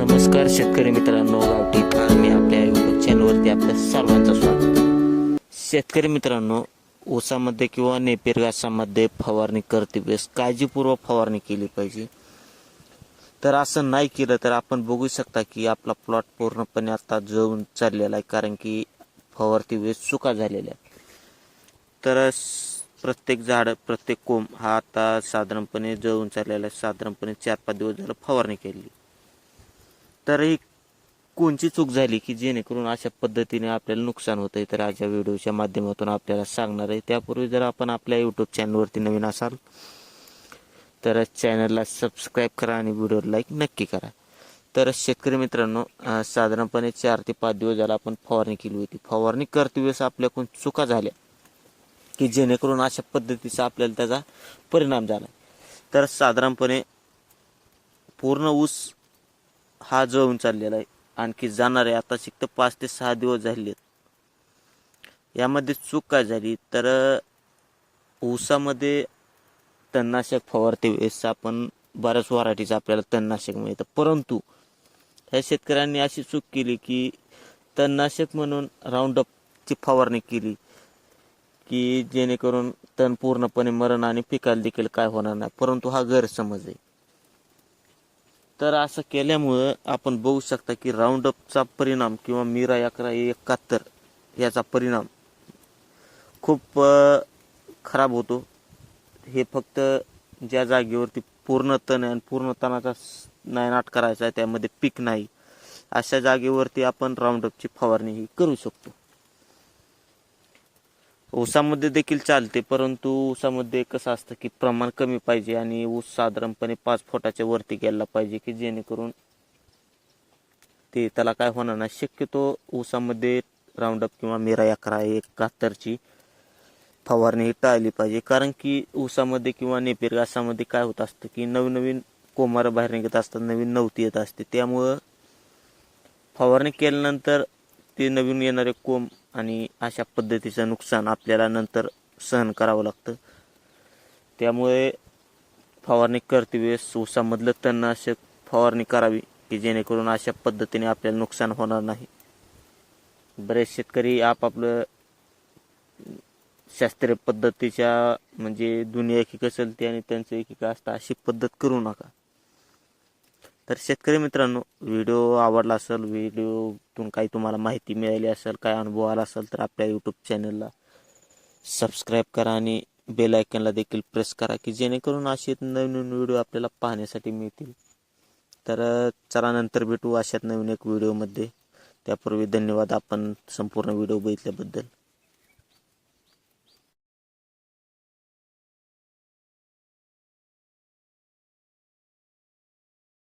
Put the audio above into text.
नमस्कार शेतकरी मित्रांनो गावठी फार्म मी आपल्या युट्यूब चॅनलवरती आपल्या सर्वांचं स्वागत. शेतकरी मित्रांनो ऊसामध्ये किंवा नेपेर घासामध्ये फवारणी करते वेळेस काळजीपूर्वक फवारणी केली पाहिजे. तर असं नाही केलं तर आपण बघू शकता की आपला प्लॉट पूर्णपणे आता जळून चाललेला आहे कारण की फवारती वेळेस चुका झालेल्या तर प्रत्येक झाड प्रत्येक कोंब हा आता साधारणपणे जळून चाललेला आहे. साधारणपणे चार पाच दिवस झालं फवारणी केली. तर ही कोणची चूक झाली की जेणेकरून अशा पद्धतीने आपल्याला नुकसान होतंय तर आज या व्हिडिओच्या माध्यमातून आपल्याला सांगणार आहे. त्यापूर्वी जर आपण आपल्या यूट्यूब चॅनलवरती नवीन असाल तर चॅनलला सबस्क्राईब करा आणि व्हिडिओ लाईक नक्की करा. तर शेतकरी मित्रांनो साधारणपणे चार ते पाच दिवस झाला आपण फवारणी केली होती. फवारणी करते वेळेस आपल्याकडून चुका झाल्या की जेणेकरून अशा पद्धतीचा आपल्याला त्याचा परिणाम झाला. तर साधारणपणे पूर्ण ऊस हा जळून चाललेला आहे. आणखी जाणार आहे आता शिकतं पाच ते सहा दिवस झाले यामध्ये चूक काय झाली? तर ऊसामध्ये तणनाशक फवारते वेळेस आपण बऱ्याच व्हरायटीचं आपल्याला तणनाशक मिळतं. परंतु ह्या शेतकऱ्यांनी अशी चूक केली की तणनाशक म्हणून राऊंडअपची फवारणी केली की जेणेकरून तण पूर्णपणे मरण आणि पिकाला देखील काय होणार नाही. परंतु हा गैरसमज आहे. तर असं केल्यामुळं आपण बघू शकता की राऊंडअपचा परिणाम किंवा मीरा अकरा एकाहत्तर याचा परिणाम खूप खराब होतो. हे फक्त ज्या जागेवरती पूर्ण तण आहे आणि पूर्ण तणाचा नायनाट करायचा आहे त्यामध्ये पीक नाही. अशा जागेवरती आपण राऊंडअपची फवारणी ही करू शकतो. ऊसामध्ये देखील चालते परंतु ऊसामध्ये कसं असतं की प्रमाण कमी पाहिजे आणि ऊस साधारणपणे पाच फुटाच्या वरती गेला पाहिजे की जेणेकरून ते त्याला काय होणार नाही. शक्यतो ऊसामध्ये राऊंडअप किंवा मेरा अकरा एकाहत्तरची फवारणी ही टाळली पाहिजे. कारण की ऊसामध्ये किंवा नेपेर घासामध्ये काय होत असतं की नवीन नवीन कोमार बाहेर निघत असतात नवीन नवती येत असते. त्यामुळं फवारणी केल्यानंतर ते नवीन येणारे कोंब आणि अशा पद्धतीचं नुकसान आपल्याला नंतर सहन करावं लागतं. त्यामुळे फवारणी करते वेळेस ऊसामधलं तणनाशक फवारणी करावी की जेणेकरून अशा पद्धतीने आपल्याला नुकसान होणार नाही. बरेच शेतकरी आपापलं शास्त्रीय पद्धतीच्या म्हणजे दुनिया एकीक असेल आणि त्यांचं एकीक असतं अशी पद्धत करू नका. तर शेतकरी मित्रांनो व्हिडिओ आवडला असेल व्हिडिओतून काही तुम्हाला माहिती मिळाली असेल काय अनुभव आला असेल तर आपल्या यूट्यूब चॅनलला सबस्क्राईब करा आणि बेल आयकनला देखील प्रेस करा की जेणेकरून असे नवीन नवीन व्हिडिओ आपल्याला पाहण्यासाठी मिळतील. तर चला नंतर भेटू अशात नवीन एक व्हिडिओमध्ये. त्यापूर्वी धन्यवाद. आपण संपूर्ण व्हिडिओ बघितल्याबद्दल.